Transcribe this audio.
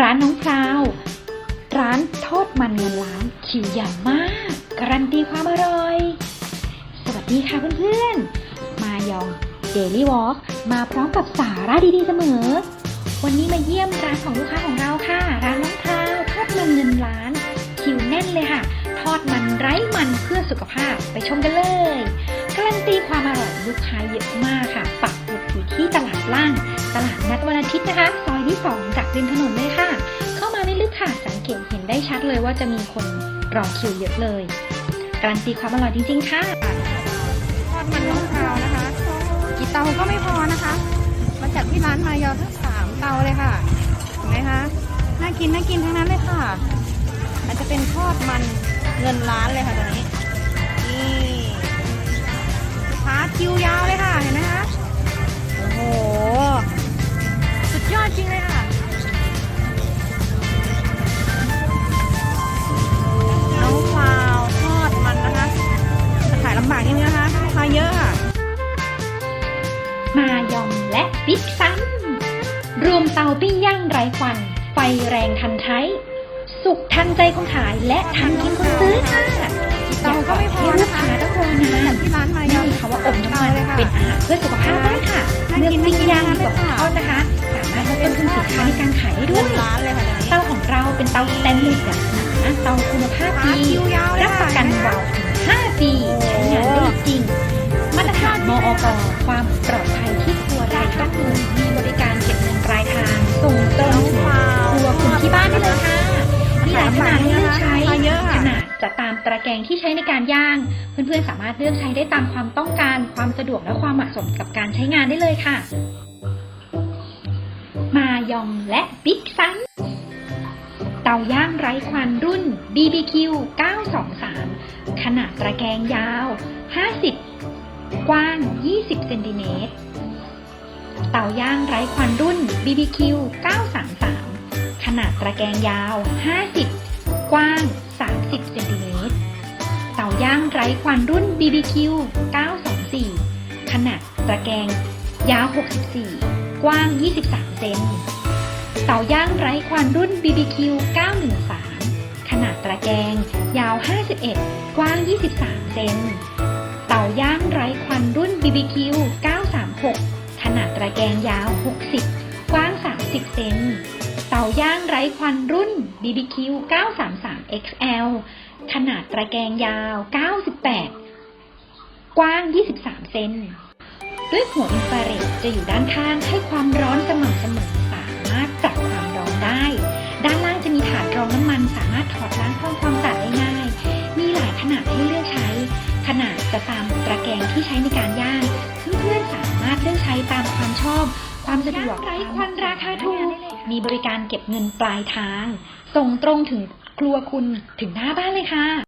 ร้านน้องพราว ร้านทอดมันเงินล้านคิวยาวมาก การันตีความอร่อย สวัสดีค่ะเพื่อนๆ มายองเดลี่วอล์กมาพร้อมกับสาระดีๆเสมอ วันนี้มาเยี่ยมร้านของลูกค้าของเราค่ะ ร้านน้องพราวทอดมันเงินล้าน คิวแน่นเลยค่ะ ทอดมันไร้มันเพื่อสุขภาพไปชมกันเลย การันตีความอร่อยลูกค้าเยอะมากค่ะ ปักหมุดอยู่ที่ตลาด ล่าง ตลาดนัดวันอาทิตย์นะคะ ซอยที่ 2 จากริมถนนเลยค่ะ เข้ามาไม่ลึกค่ะ สังเกตเห็นได้ชัดเลยว่าจะมีคนรอคิวเยอะเลย การันตีความอร่อยจริง ๆ ค่ะทอดมันน้องพราวนะคะกี่เตาก็ไม่พอนะคะ มาจากที่ร้านมายอทั้งสามเตาเลยค่ะเห็นไหมคะน่ากินน่ากินทั้งนั้นเลยค่ะอาจจะเป็นทอดมันเงินล้านเลยค่ะตัวนี้นี่ขาคิวยาวเลยค่ะ มายองและบิ๊กซันรวมเตาปิ้งย่างไร้ควัน ไฟแรงทันใช้ สุกทันใจคนขายและทันกินคนซื้อค่ะเตาก็ไม่พอให้ลูนะกคะค้าต้องรอนานที่ร้านมายนี่อคำว่าอบน้ำมันเป็นอาหารเพื่อสุขภาพได้ค่ะเมื่อกินปิ้งย่างน่ากินกับมากเลยค่ะทอดนะคะ สามารถลดต้นทุนสินค้าในการขายได้ด้วยเตาของเราเป็นเตาสแตนเลสแบบหนาเตาคุณภาพดีรับประกันวาวถึง5ปีใช้งานได้จริง มาตรฐานมอกความปลอด ลายขนาดให้เลือกใช้ขนาดจะตามตะแกรงที่ใช้ในการย่าง เพื่อนๆสามารถเลือกใช้ได้ตามความต้องการ ความสะดวกและความเหมาะสมกับการใช้งานได้เลยค่ะ มายองและบิ๊กซันเตาย่างไร้ควันรุ่น BBQ 923 ขนาดตะแกรงยาว 50 กว้าง 20 เซนติเมตร เตาย่างไร้ควันรุ่น BBQ 933 ขนาดตะแกรงยาว 50 กว้าง 30 เซนติเมตร เตาย่างไร้ควันรุ่น BBQ 924 ขนาดตะแกรงยาว 64 กว้าง 23 เซน เตาย่างไร้ควันรุ่น BBQ 913 ขนาดตะแกรงยาว 51 กว้าง 23 เซน เตาย่างไร้ควันรุ่น BBQ 936 ขนาดตะแกรงยาว 60 กว้าง 30 เซน ตาย่างไร้ควันรุ่น BBQ 933 XL ขนาดตะแกรงยาว 98 กว้าง 23 เซน ด้วยหัวอินฟราเรดจะอยู่ด้านข้างให้ความร้อนสม่ำเสมอ สามารถจับความร้อนได้ ด้านล่างจะมีถาดรองน้ำมันสามารถถอดล้างทำความสะอาดได้ง่าย มีหลายขนาดให้เลือกใช้ ขนาดจะตามตะแกรงที่ใช้ในการย่าง เพื่อนๆสามารถเลือกใช้ตามความชอบ ความสะดวกไร้ควันราคาถูก บริการเก็บเงินปลายทาง ส่งตรงถึงครัวคุณถึงหน้าบ้านเลยค่ะ